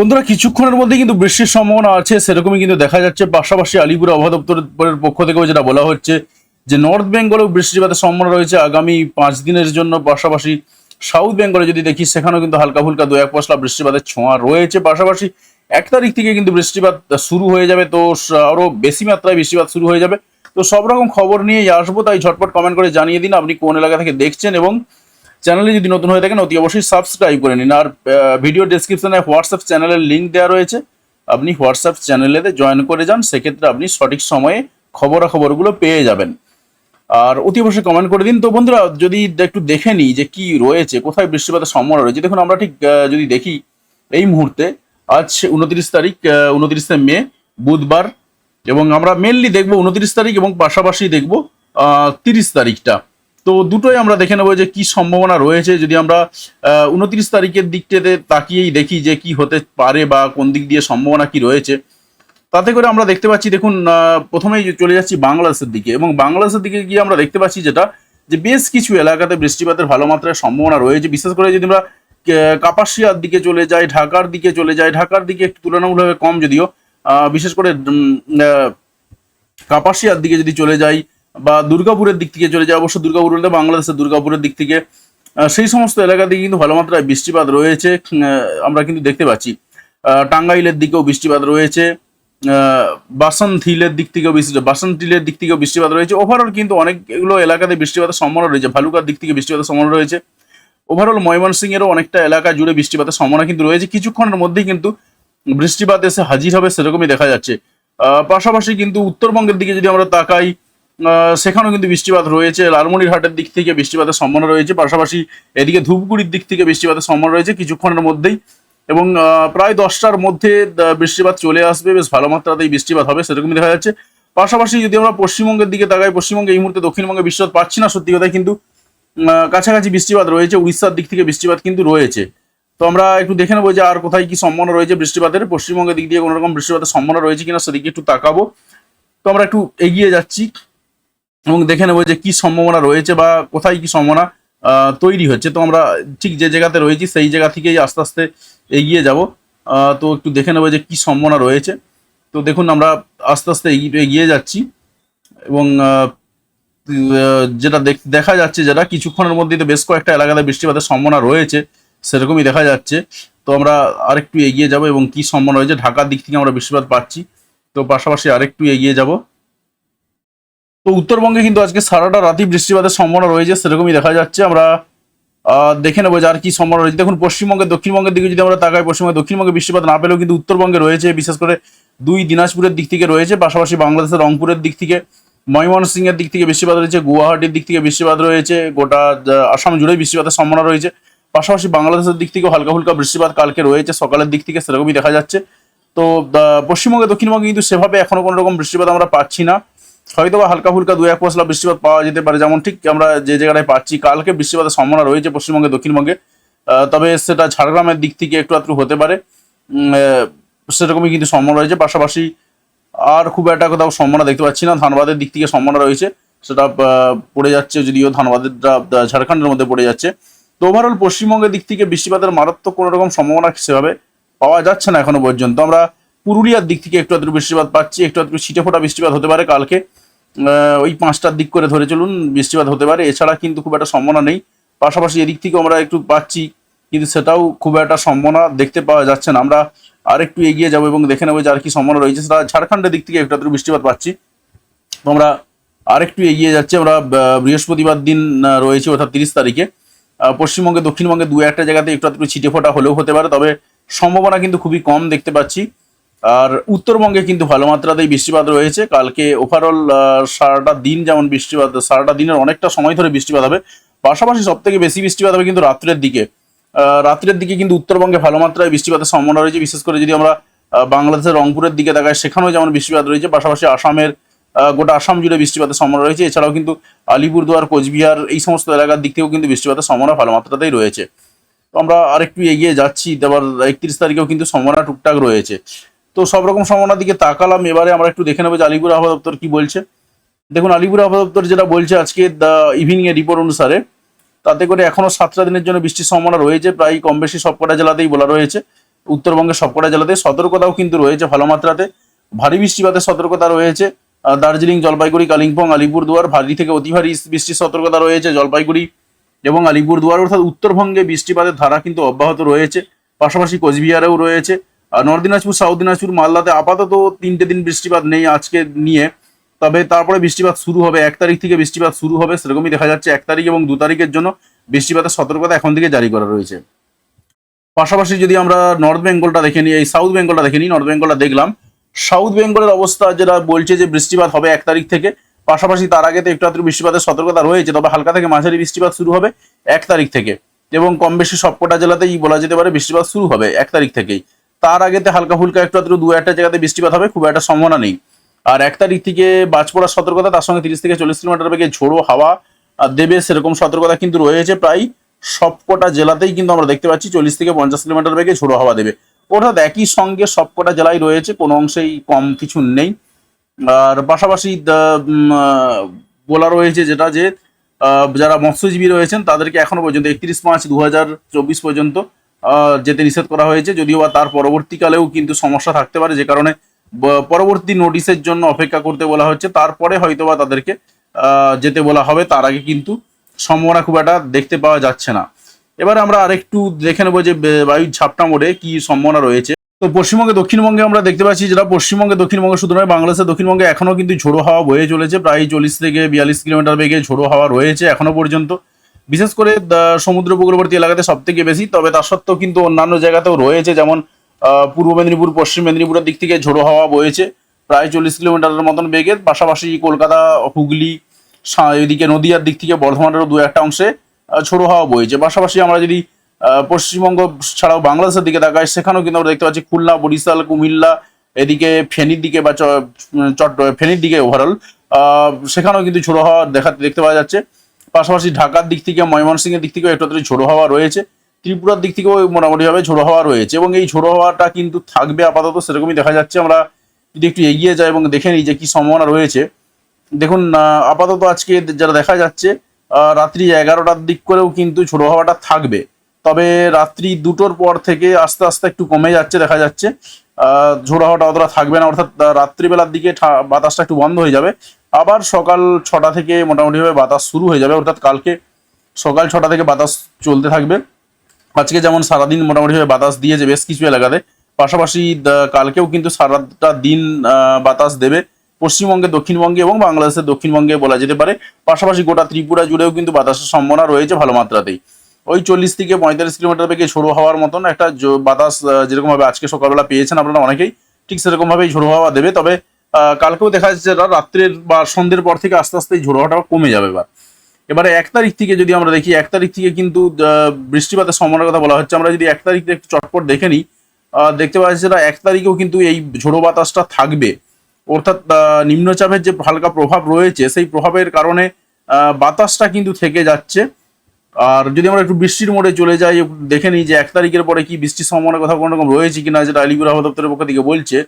বন্ধুরা, কিছুক্ষণের মধ্যে কিন্তু বৃষ্টির সম্ভাবনা আছে। সেরকমই কিন্তু দেখা যাচ্ছে। পাশাপাশি আলিপুর আবহাওয়া দপ্তরের পক্ষ থেকেও যেটা বলা হচ্ছে যে নর্থ বেঙ্গলেও বৃষ্টিপাতের সম্ভাবনা রয়েছে আগামী পাঁচ দিনের জন্য। পাশাপাশি সাউথ বেঙ্গলে যদি দেখি, সেখানেও কিন্তু হালকা ফুলকা দু এক পশলা বৃষ্টিপাতের ছোঁয়া রয়েছে। পাশাপাশি এক তারিখ থেকে কিন্তু বৃষ্টিপাত শুরু হয়ে যাবে। তো স- আরও বেশি মাত্রায় বৃষ্টিপাত শুরু হয়ে যাবে। তো সব রকম খবর নিয়েই আসব। তাই ঝটপট কমেন্ট করে জানিয়ে দিন। আপনি কোন এলাকা থেকে দেখছেন এবং চ্যানেলে যদি নতুন হয়ে থাকেন, অতি অবশ্যই সাবস্ক্রাইব করে নিন। আর ভিডিও ডেসক্রিপশনে হোয়াটসঅ্যাপ চ্যানেলের লিঙ্ক দেওয়া রয়েছে। আপনি হোয়াটসঅ্যাপ চ্যানেলেতে জয়েন করে যান, সেক্ষেত্রে আপনি সঠিক সময়ে খবরাখবরগুলো পেয়ে যাবেন। আর অতি অবশ্যই কমেন্ট করে দিন। তো বন্ধুরা, যদি একটু দেখে নিই যে কি রয়েছে, কোথায় বৃষ্টিপাতের সম্ভাবনা রয়েছে। দেখুন, আমরা ঠিক যদি দেখি এই মুহূর্তে, আজ উনত্রিশ তারিখ উনত্রিশে মে, বুধবার, এবং আমরা মেনলি দেখব উনত্রিশ তারিখ এবং পাশাপাশি দেখব তিরিশ তারিখটা। তো দুটোই আমরা দেখে নেব যে কি সম্ভাবনা রয়েছে। যদি আমরা উনত্রিশ তারিখের দিকটাতে তাকিয়েই দেখি যে কি হতে পারে বা কোন দিক দিয়ে সম্ভাবনা কি রয়েছে, তাতে করে আমরা দেখতে পাচ্ছি, দেখুন প্রথমেই চলে যাচ্ছি বাংলাদেশের দিকে এবং বাংলাদেশের দিকে গিয়ে আমরা দেখতে পাচ্ছি যেটা, যে বেশ কিছু এলাকাতে বৃষ্টিপাতের ভালো মাত্রায় সম্ভাবনা রয়েছে। বিশেষ করে যদি আমরা কাপাসিয়ার দিকে চলে যাই, ঢাকার দিকে চলে যাই, ঢাকার দিকে একটু তুলনামূলকভাবে কম যদিও বিশেষ করে কাপাসিয়ার দিকে যদি চলে যাই বা দুর্গাপুরের দিক থেকে চলে যাই অবশ্য দুর্গাপুর বলতে বাংলাদেশের দুর্গাপুরের দিক থেকে সেই সমস্ত এলাকাতে কিন্তু ভালো মাত্রায় বৃষ্টিপাত রয়েছে আমরা কিন্তু দেখতে পাচ্ছি। টাঙ্গাইলের দিকেও বৃষ্টিপাত রয়েছে আহ, বাসন্ত হিলের দিক থেকেও বৃষ্টি বাসন্ত হিলের দিক থেকেও বৃষ্টিপাত রয়েছে। ওভারঅল কিন্তু অনেকগুলো এলাকাতে বৃষ্টিপাতের সম্ভাবনা রয়েছে ভালুকার দিক থেকে বৃষ্টিপাতের সম্ভাবনা রয়েছে। ওভারঅল ময়মনসিংহেরও অনেকটা এলাকা জুড়ে বৃষ্টিপাতের সম্ভাবনা কিন্তু রয়েছে। কিছুক্ষণের মধ্যেই কিন্তু বৃষ্টিপাত এসে হাজির হবে সেরকমই দেখা যাচ্ছে। পাশাপাশি কিন্তু উত্তরবঙ্গের দিকে যদি আমরা তাকাই সেখানেও কিন্তু বৃষ্টিপাত রয়েছে। লালমনিরহাটের দিক থেকে বৃষ্টিপাতের সম্ভাবনা রয়েছে। পাশাপাশি এদিকে ধূপগুড়ির দিক থেকে বৃষ্টিপাতের সম্ভাবনা রয়েছে কিছুক্ষণের মধ্যেই। এবং প্রায় দশটার মধ্যে বৃষ্টিপাত চলে আসবে। বেশ ভালো মাত্রাতেই বৃষ্টিপাত হবে, সেরকমই দেখা যাচ্ছে। পাশাপাশি যদি আমরা পশ্চিমবঙ্গের দিকে তাকাই, পশ্চিমবঙ্গে এই মুহূর্তে দক্ষিণবঙ্গে বৃষ্টিপাত পাচ্ছি না। সত্যি কথাই কিন্তু কাছাকাছি বৃষ্টিপাত রয়েছে। উড়িষ্যার দিক থেকে বৃষ্টিপাত কিন্তু রয়েছে। তো আমরা একটু দেখে নেব যে আর কোথায় কি সম্ভাবনা রয়েছে বৃষ্টিপাতের। পশ্চিমবঙ্গের দিক দিয়ে কোনো রকম বৃষ্টিপাতের সম্ভাবনা রয়েছে কিনা সেদিকে একটু তাকাবো। তো আমরা একটু এগিয়ে যাচ্ছি। এবং দেখে নেব যে কি সম্ভাবনা রয়েছে বা কোথায় কি সম্ভাবনা তৈরি হচ্ছে। তো আমরা ঠিক যে জায়গাতে রয়েছি, সেই জায়গা থেকেই আস্তে আস্তে এগিয়ে যাব। তো একটু দেখে নেব যে কি সম্ভাবনা রয়েছে। তো দেখুন, আমরা আস্তে আস্তে এগিয়ে যাচ্ছি এবং যেটা দেখা যাচ্ছে যেটা কিছুক্ষণের মধ্যেই তো বেশ কয়েকটা এলাকাতে বৃষ্টিপাতের সম্ভাবনা রয়েছে, সেরকমই দেখা যাচ্ছে। তো আমরা আরেকটু এগিয়ে যাব এবং কি সম্ভাবনা রয়েছে, ঢাকার দিক থেকে আমরা বৃষ্টিপাত পাচ্ছি। তো পাশাপাশি আরেকটু এগিয়ে যাব। তো উত্তরবঙ্গে কিন্তু আজকে সারাটা রাতি বৃষ্টিপাতের সম্ভাবনা রয়েছে, সেরকমই দেখা যাচ্ছে। আমরা দেখে নেব যে আর কি সম্ভাবনা রয়েছে। দেখুন, পশ্চিমবঙ্গে, দক্ষিণবঙ্গের দিকে যদি আমরা তাকাই, পশ্চিমবঙ্গে, দক্ষিণবঙ্গে বৃষ্টিপাত না পেলেও কিন্তু উত্তরবঙ্গে রয়েছে, বিশেষ করে দুই দিনাজপুরের দিক থেকে রয়েছে, পাশাপাশি বাংলাদেশের রংপুরের দিক থেকে, ময়মনসিংহের দিক থেকে বৃষ্টিপাত রয়েছে, গুয়াহাটির দিক থেকে বৃষ্টিপাত রয়েছে, গোটা আসাম জুড়েই বৃষ্টিপাতের সম্ভাবনা রয়েছে। পাশাপাশি বাংলাদেশের দিক থেকেও হালকা ফুলকা বৃষ্টিপাত কালকে রয়েছে, সকালের দিক থেকে সেরকমই দেখা যাচ্ছে। তো পশ্চিমবঙ্গে, দক্ষিণবঙ্গে কিন্তু সেভাবে এখনও কোনো রকম বৃষ্টিপাত আমরা পাচ্ছি না। হয়তো বা হালকা ফুলকা দু এক পশলা বৃষ্টিপাত পাওয়া যেতে পারে, যেমন ঠিক আমরা যে জায়গাটায় পাচ্ছি, কালকে বৃষ্টিপাতের সম্ভাবনা রয়েছে পশ্চিমবঙ্গে, দক্ষিণবঙ্গে। তবে সেটা ঝাড়গ্রামের দিক থেকে একটু আধটু হতে পারে। সেরকমই কিন্তু সম্ভাবনা রয়েছে। পাশাপাশি আর খুব একটা কোথাও সম্ভাবনা দেখতে পাচ্ছি না। ধানবাদের দিক থেকে সম্ভাবনা রয়েছে। সেটা পড়ে যাচ্ছে, যদিও ধানবাদের ঝাড়খণ্ডের মধ্যে পড়ে যাচ্ছে। তো ওভারঅল পশ্চিমবঙ্গের দিক থেকে বৃষ্টিপাতের মারাত্মক কোনো রকম সম্ভাবনা সেভাবে পাওয়া যাচ্ছে না এখনও পর্যন্ত। আমরা পুরুলিয়ার দিক থেকে একটু আধটু বৃষ্টিপাত পাচ্ছি, একটু আধটু ছিটে ফোটা বৃষ্টিপাত হতে পারে কালকে। ওই পাঁচটার দিক করে ধরে চলুন, বৃষ্টিপাত হতে পারে। এছাড়া কিন্তু খুব একটা সম্ভাবনা নেই। পাশাপাশি এদিক থেকে আমরা একটু পাচ্ছি, কিন্তু সেটাও খুব একটা সম্ভাবনা দেখতে পাওয়া যাচ্ছে না। আমরা আর একটু এগিয়ে যাব এবং দেখে নেব যে আর কি সম্ভাবনা রয়েছে। সেটা ঝাড়খণ্ডের দিক থেকে একটু বৃষ্টিপাত পাচ্ছি। তো আমরা আরেকটু এগিয়ে যাচ্ছি। আমরা বৃহস্পতিবার দিন রয়েছে অর্থাৎ তিরিশ তারিখে। পশ্চিমবঙ্গে, দক্ষিণবঙ্গে দু একটা জায়গাতে একটু আধটু ছিটে ফোটা হলেও হতে পারে। তবে সম্ভাবনা কিন্তু খুবই কম দেখতে পাচ্ছি। আর উত্তরবঙ্গে কিন্তু ভালো মাত্রাতেই বৃষ্টিপাত রয়েছে। কালকে ওভারঅল সারাটা দিন যেমন বৃষ্টিপাত, সারাটা দিনের অনেকটা সময় ধরে বৃষ্টিপাত হবে। পাশাপাশি সব থেকে বেশি বৃষ্টিপাত হবে কিন্তু রাত্রের দিকে। রাত্রের দিকে কিন্তু উত্তরবঙ্গে ভালো মাত্রায় বৃষ্টিপাতের সম্ভাবনা রয়েছে। বিশেষ করে যদি আমরা বাংলাদেশের রংপুরের দিকে তাকাই, সেখানেও যেমন বৃষ্টিপাত রয়েছে, পাশাপাশি আসামের গোটা আসাম জুড়ে বৃষ্টিপাতের সম্ভাবনা রয়েছে। এছাড়াও কিন্তু আলিপুরদুয়ার, কোচবিহার এই সমস্ত এলাকার দিক থেকেও কিন্তু বৃষ্টিপাতের সম্ভাবনা ভালো মাত্রাতেই রয়েছে। তো আমরা আরেকটু এগিয়ে যাচ্ছি। এবার একত্রিশ তারিখেও কিন্তু সম্ভাবনা টুকটাক রয়েছে। তো সব রকম সম্ভাবনার দিকে তাকালাম। এবারে আমরা একটু দেখে নেব যে আলিপুর আবহাওয়া দপ্তর কি বলছে। দেখুন, আলিপুর আবহাওয়া দপ্তর যেটা বলছে আজকে দ্য ইভিনিং এর রিপোর্ট অনুসারে, তাতে করে এখনও সাতটা দিনের জন্য বৃষ্টির সম্ভাবনা রয়েছে। প্রায় কম বেশি সবকটা জেলাতেই বলা রয়েছে। উত্তরবঙ্গের সবকটা জেলাতে সতর্কতাও কিন্তু রয়েছে ভালো মাত্রাতে। ভারী বৃষ্টিপাতের সতর্কতা রয়েছে। দার্জিলিং, জলপাইগুড়ি, কালিম্পং, আলিপুরদুয়ার, ভারী থেকে অতি ভারী বৃষ্টির সতর্কতা রয়েছে। জলপাইগুড়ি এবং আলিপুরদুয়ার অর্থাৎ উত্তরবঙ্গে বৃষ্টিপাতের ধারা কিন্তু অব্যাহত রয়েছে। পাশাপাশি কোচবিহারেও রয়েছে। নর্থ দিনাজপুর, সাউথ দিনাজপুর, মালদাতে আপাতত তিনটে দিন বৃষ্টিপাত নেই আজকে নিয়ে। তবে তারপরে বৃষ্টিপাত শুরু হবে, এক তারিখ থেকে বৃষ্টিপাত শুরু হবে, সেরকমই দেখা যাচ্ছে এক তারিখ এবং দু তারিখের জন্য বৃষ্টিপাতের সতর্কতা এখন থেকে জারি করা রয়েছে। পাশাপাশি যদি আমরা নর্থ বেঙ্গলটা দেখে নিই, এই সাউথ বেঙ্গলটা দেখে নিই, নর্থ বেঙ্গলটা দেখলাম, সাউথ বেঙ্গলের অবস্থা যেটা বলছে যে বৃষ্টিপাত হবে এক তারিখ থেকে, পাশাপাশি তার আগে তো একটু আধটু বৃষ্টিপাতের সতর্কতা রয়েছে, তবে হালকা থেকে মাঝারি বৃষ্টিপাত শুরু হবে এক তারিখ থেকে এবং কম বেশি সবকটা জেলাতেই বলা যেতে পারে বৃষ্টিপাত শুরু হবে এক তারিখ থেকেই। তার আগেতে হালকা ফুলকা একটু আধটু দু একটা জায়গাতে বৃষ্টিপাত হবে, খুব একটা সম্ভাবনা নেই। আর এক তারিখ থেকে বাজ পড়ার সতর্কতা, তার সঙ্গে তিরিশ থেকে চল্লিশ কিলোমিটার বেগে ঝোড়ো হাওয়া দেবে সেরকম সতর্কতা কিন্তু রয়েছে প্রায় সবকটা জেলাতেই কিন্তু আমরা দেখতে পাচ্ছি, চল্লিশ থেকে পঞ্চাশ কিলোমিটার বেগে ঝোড়ো হাওয়া দেবে। অর্থাৎ একই সঙ্গে সবকটা জেলায় রয়েছে, কোনো অংশেই কম কিছু নেই। আর পাশাপাশি বলা রয়েছে যেটা যে যারা মৎস্যজীবী রয়েছেন, তাদেরকে এখনও পর্যন্ত একত্রিশ মার্চ দু হাজার চব্বিশ পর্যন্ত যেতে নিষেধ করা হয়েছে, যদিও বা তার পরবর্তীকালেও কিন্তু সমস্যা থাকতে পারে, যে কারণে পরবর্তী নোটিশের জন্য অপেক্ষা করতে বলা হচ্ছে। তারপরে হয়তোবা তাদেরকে যেতে বলা হবে, তার আগে কিন্তু সম্ভাবনা খুব একটা দেখতে পাওয়া যাচ্ছে না। এবারে আমরা আরেকটু দেখে নেব যে বায়ুর ঝাপটা মোড়ে কি সম্ভাবনা রয়েছে। তো পশ্চিমবঙ্গে, দক্ষিণবঙ্গে আমরা দেখতে পাচ্ছি যেটা পশ্চিমবঙ্গে, দক্ষিণবঙ্গে শুধু নয় বাংলাদেশের দক্ষিণবঙ্গে এখনও কিন্তু ঝোড়ো হাওয়া বয়ে চলেছে। প্রায় চল্লিশ থেকে বিয়াল্লিশ কিলোমিটার বেগে ঝোড়ো হাওয়া রয়েছে এখনও পর্যন্ত। বিশেষ করে সমুদ্র উপকূলবর্তী এলাকাতে সব থেকে বেশি, তবে তার সত্ত্বেও কিন্তু অন্যান্য জায়গাতেও রয়েছে, যেমন পূর্ব মেদিনীপুর, পশ্চিম মেদিনীপুরের দিক থেকে ঝোড়ো হাওয়া বয়েছে, প্রায় চল্লিশ কিলোমিটারের মতন বেগের পাশাপাশি কলকাতা, হুগলি এদিকে নদীয়ার দিক থেকে বর্ধমানেরও দু একটা অংশে ঝোড়ো হাওয়া বয়েছে। পাশাপাশি আমরা যদি পশ্চিমবঙ্গ ছাড়াও বাংলাদেশের দিকে তাকাই, সেখানেও কিন্তু আমরা দেখতে পাচ্ছি খুলনা, বরিশাল, কুমিল্লা, এদিকে ফেনীর দিকে বা চ- চট্ট ফেনীর দিকে ওভারঅল সেখানেও কিন্তু ঝোড়ো হাওয়া দেখা, দেখতে পাওয়া যাচ্ছে। পাশাপাশি ঢাকার দিক থেকে, ময়মনসিংহের দিক থেকেও একটু ঝোড়ো হাওয়া রয়েছে। ত্রিপুরার দিক থেকেও মোটামুটিভাবে ঝোড়ো হাওয়া রয়েছে এবং এই ঝোড়ো হাওয়াটা কিন্তু থাকবে আপাতত সেরকমই দেখা যাচ্ছে। আমরা যদি একটু এগিয়ে যাই এবং দেখে নিই যে কী সম্ভাবনা রয়েছে। দেখুন আপাতত আজকে যারা দেখা যাচ্ছে রাত্রি এগারোটার দিক করেও কিন্তু ঝোড়ো হাওয়াটা থাকবে। তবে রাত্রি দুটোর পর থেকে আস্তে আস্তে একটু কমে যাচ্ছে, দেখা যাচ্ছে। ঝোড়ো হাওয়াটা অতটা থাকবে না, অর্থাৎ রাত্রিবেলার দিকে বাতাসটা একটু বন্ধ হয়ে যাবে। আবার সকাল ছটা থেকে মোটামুটিভাবে বাতাস শুরু হয়ে যাবে, অর্থাৎ কালকে সকাল ছটা থেকে বাতাস চলতে থাকবে। আজকে যেমন সারাদিন মোটামুটিভাবে বাতাস দিয়েছে বেশ কিছু এলাকাতে, পাশাপাশি কালকেও কিন্তু সারাটা দিন বাতাস দেবে পশ্চিমবঙ্গে, দক্ষিণবঙ্গে এবং বাংলাদেশের দক্ষিণবঙ্গে বলা যেতে পারে। পাশাপাশি গোটা ত্রিপুরা জুড়েও কিন্তু বাতাসের সম্ভাবনা রয়েছে ভালো মাত্রাতেই। ওই চল্লিশ থেকে পঁয়তাল্লিশ কিলোমিটার বেগে ঝোড়ো হওয়ার মতন একটা বাতাস যেরকমভাবে আজকে সকালবেলা পেয়েছেন আপনারা অনেকেই, ঠিক সেরকমভাবেই ঝোড়ো হাওয়া দেবে। তবে কালকেও দেখা যাচ্ছে রাত্রের বা সন্ধ্যের পর থেকে আস্তে আস্তে এই ঝোড়ো হাওয়াটা কমে যাবে এবার। এবারে এক তারিখ থেকে যদি আমরা দেখি, এক তারিখ থেকে কিন্তু বৃষ্টিপাতের সম্ভাবনার কথা বলা হচ্ছে। আমরা যদি এক তারিখ একটু চটপট দেখে নিই দেখতে পাচ্ছি যেটা এক তারিখেও কিন্তু এই ঝোড়ো বাতাসটা থাকবে। অর্থাৎ নিম্নচাপের যে হালকা প্রভাব রয়েছে, সেই প্রভাবের কারণে বাতাসটা কিন্তু থেকে যাচ্ছে। আর যদি আমরা একটু বৃষ্টির মোড়ে চলে যাই, দেখে নিই যে এক তারিখের পরে কি বৃষ্টির সম্ভাবনার কথা কোনো রকম রয়েছে কিনা, যেটা আলিপুর আবহাওয়া দপ্তরের পক্ষ থেকে বলছে।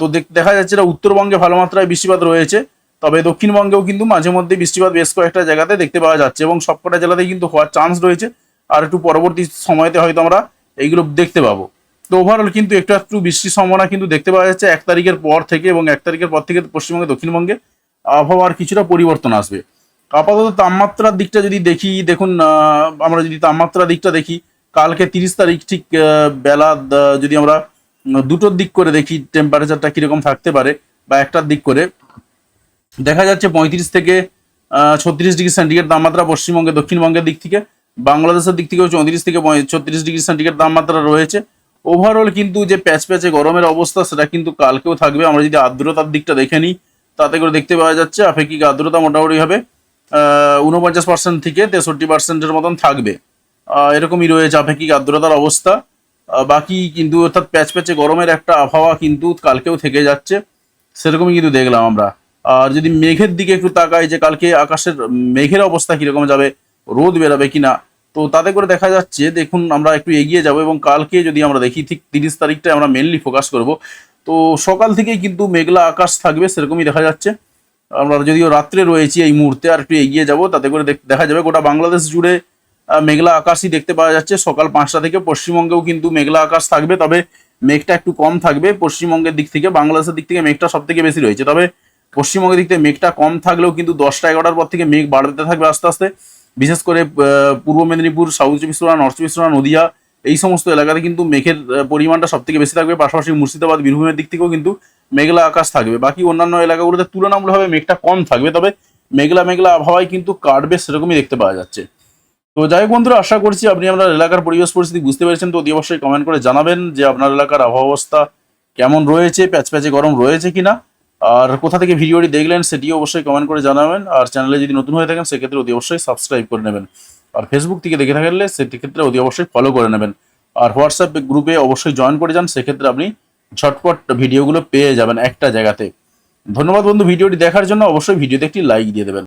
তো দেখা যাচ্ছে এটা উত্তরবঙ্গে ভালো মাত্রায় বৃষ্টিপাত রয়েছে, তবে দক্ষিণবঙ্গেও কিন্তু মাঝে মধ্যে বৃষ্টিপাত বেশ কয়েকটা জায়গাতে দেখতে পাওয়া যাচ্ছে এবং সবকটা জেলাতেই কিন্তু হওয়ার চান্স রয়েছে। আর একটু পরবর্তী সময়তে হয়তো আমরা এইগুলো দেখতে পাবো। তো ওভারঅল কিন্তু একটু একটু বৃষ্টির সম্ভাবনা কিন্তু দেখতে পাওয়া যাচ্ছে এক তারিখের পর থেকে এবং এক তারিখের পর থেকে পশ্চিমবঙ্গে, দক্ষিণবঙ্গে আবহাওয়ার কিছুটা পরিবর্তন আসবে। আপাতত তাপমাত্রার দিকটা যদি দেখি, দেখুন আমরা যদি তাপমাত্রার দিকটা দেখি, কালকে তিরিশ তারিখ, ঠিক বেলা যদি আমরা দুটোর দিক করে দেখি টেম্পারেচারটা কীরকম থাকতে পারে, বা একটার দিক করে, দেখা যাচ্ছে পঁয়ত্রিশ থেকে ছত্রিশ ডিগ্রি সেন্টিগ্রেড তাপমাত্রা পশ্চিমবঙ্গে দক্ষিণবঙ্গের দিক থেকে, বাংলাদেশের দিক থেকেও চৌত্রিশ থেকে ছত্রিশ ডিগ্রি সেন্টিগ্রেড তাপমাত্রা রয়েছে। ওভারঅল কিন্তু যে প্যাচ প্যাচে গরমের অবস্থা, সেটা কিন্তু কালকেও থাকবে। আমরা যদি আর্দ্রতার দিকটা দেখে নিই, তাতে করে দেখতে পাওয়া যাচ্ছে, আপেক্ষিক আর্দ্রতা মোটামুটি হবে উনপঞ্চাশ পার্সেন্ট থেকে তেষট্টি পার্সেন্টের মতন থাকবে। এরকমই রয়েছে আপেক্ষিক আর্দ্রতার অবস্থা। বাকি কিন্তু অর্থাৎ প্যাচ প্যাচে গরমের একটা আবহাওয়া কিন্তু কালকেও থেকে যাচ্ছে। সেরকমই কিন্তু দেখলাম আমরা। আর যদি মেঘের দিকে একটু তাকাই যে কালকে আকাশের মেঘের অবস্থা কীরকম যাবে, রোদ বেরোবে কিনা, তো তাতে করে দেখা যাচ্ছে, দেখুন আমরা একটু এগিয়ে যাব এবং কালকে যদি আমরা দেখি ঠিক তিরিশ তারিখটা আমরা মেনলি ফোকাস করব। তো সকাল থেকেই কিন্তু মেঘলা আকাশ থাকবে, সেরকমই দেখা যাচ্ছে। আমরা যদিও রাত্রে রয়েছি এই মুহূর্তে, আর একটু এগিয়ে যাব, তাতে করে দেখ- যাবে গোটা বাংলাদেশ জুড়ে মেঘলা আকাশই দেখতে পাওয়া যাচ্ছে। সকাল পাঁচটা থেকে পশ্চিমবঙ্গেও কিন্তু মেঘলা আকাশ থাকবে, তবে মেঘটা একটু কম থাকবে। পশ্চিমবঙ্গের দিক থেকে, বাংলাদেশের দিক থেকে মেঘটা সব থেকে বেশি রয়েছে। তবে পশ্চিমবঙ্গের দিক থেকে মেঘটা কম থাকলেও কিন্তু দশটা এগারোটার পর থেকে মেঘ বাড়তে থাকবে আস্তে আস্তে। বিশেষ করে পূর্ব মেদিনীপুর, সাউথ চব্বিশ পরগনা, নর্থ চব্বিশ পরগনা, নদিয়া এই সমস্ত এলাকাতে কিন্তু মেঘের পরিমাণটা সব থেকে বেশি থাকবে। পাশাপাশি মুর্শিদাবাদ, বীরভূমের দিক থেকেও কিন্তু মেঘলা আকাশ থাকবে। বাকি অন্যান্য এলাকাগুলোতে তুলনামূলকভাবে মেঘটা কম থাকবে, তবে মেঘলা মেঘলা আবহাওয়ায় কিন্তু কাটবে সেরকমই দেখতে পাওয়া যাচ্ছে। তো যাই হোক বন্ধুরা, আশা করছি আপনি আপনার এলাকার পরিবেশ পরিস্থিতি বুঝতে পেরেছেন। তো অতি অবশ্যই কমেন্ট করে জানাবেন যে আপনার এলাকার আবহাওয়া অবস্থা কেমন রয়েছে, প্যাচ প্যাচে গরম রয়েছে কিনা। আর কোথা থেকে ভিডিওটি দেখলেন সেটিও অবশ্যই কমেন্ট করে জানাবেন। আর চ্যানেলে যদি নতুন হয়ে থাকেন, সেক্ষেত্রে অতি অবশ্যই সাবস্ক্রাইব করে নেবেন। আর ফেসবুক থেকে দেখে থাকলে সেক্ষেত্রে অতি অবশ্যই ফলো করে নেবেন। আর হোয়াটসঅ্যাপ গ্রুপে অবশ্যই জয়েন করে যান, সেক্ষেত্রে আপনি ঝটপট ভিডিওগুলো পেয়ে যাবেন একটা জায়গাতে। ধন্যবাদ বন্ধু ভিডিওটি দেখার জন্য অবশ্যই ভিডিওতে একটি লাইক দিয়ে দেবেন।